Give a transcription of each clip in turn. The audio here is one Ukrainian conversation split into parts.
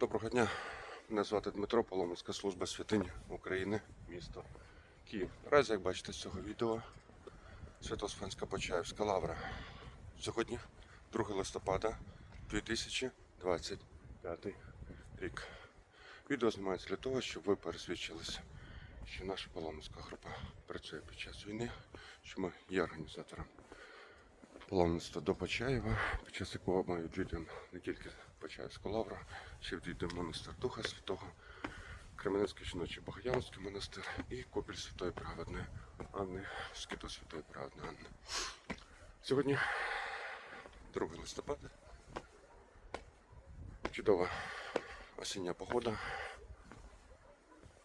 Доброго дня. Мене звати Дмитро, Паломницька служба святині України, місто Київ. Наразі, як бачите з цього відео, Святосфанська Почаївська лавра. Сьогодні 2 листопада 2025 рік. Відео знімається для того, щоб ви пересвідчилися, що наша паломницька група працює під час війни, що ми є організатором паломництва до Почаєва, під час якого ми відвідуємо не тільки Почаївську лавру, ще відвідуємо монастир Духа Святого, Кременецький жіночий Богоявленський монастир і Копіль Святої Праведної Анни, Скиту Святої Праведної Анни. Сьогодні 2 листопада. Чудова осіння погода.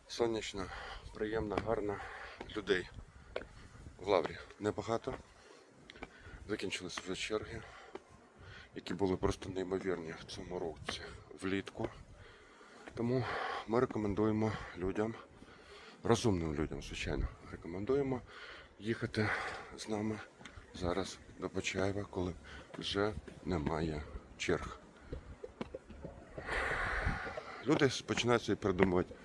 Сонячна, приємна, гарна. Людей в лаврі небагато. Закінчилися вже черги, які були просто неймовірні в цьому році влітку. Тому ми рекомендуємо людям, розумним людям, звичайно, рекомендуємо їхати з нами зараз до Почаєва, коли вже немає черг. Люди починають собі придумувати,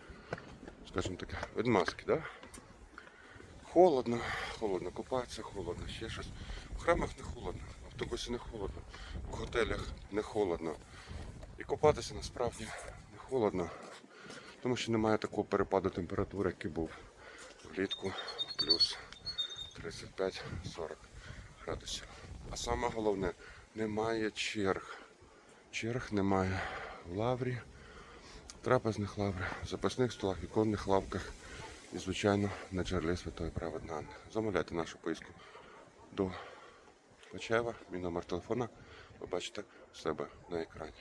скажімо так, відмазки, да? Холодно, холодно купатися, холодно, ще щось. В храмах не холодно, в автобусі не холодно, в готелях не холодно. І купатися насправді не холодно, тому що немає такого перепаду температури, який був влітку плюс 35-40 градусів. А саме головне, немає черг. Черг немає в лаврі, трапезних лаврах, запасних столах, віконних лавках і, звичайно, на джерелі Святої Праведна. Замовляйте нашу поїздку до Почаєва. Мій номер телефона ви бачите в себе на екрані.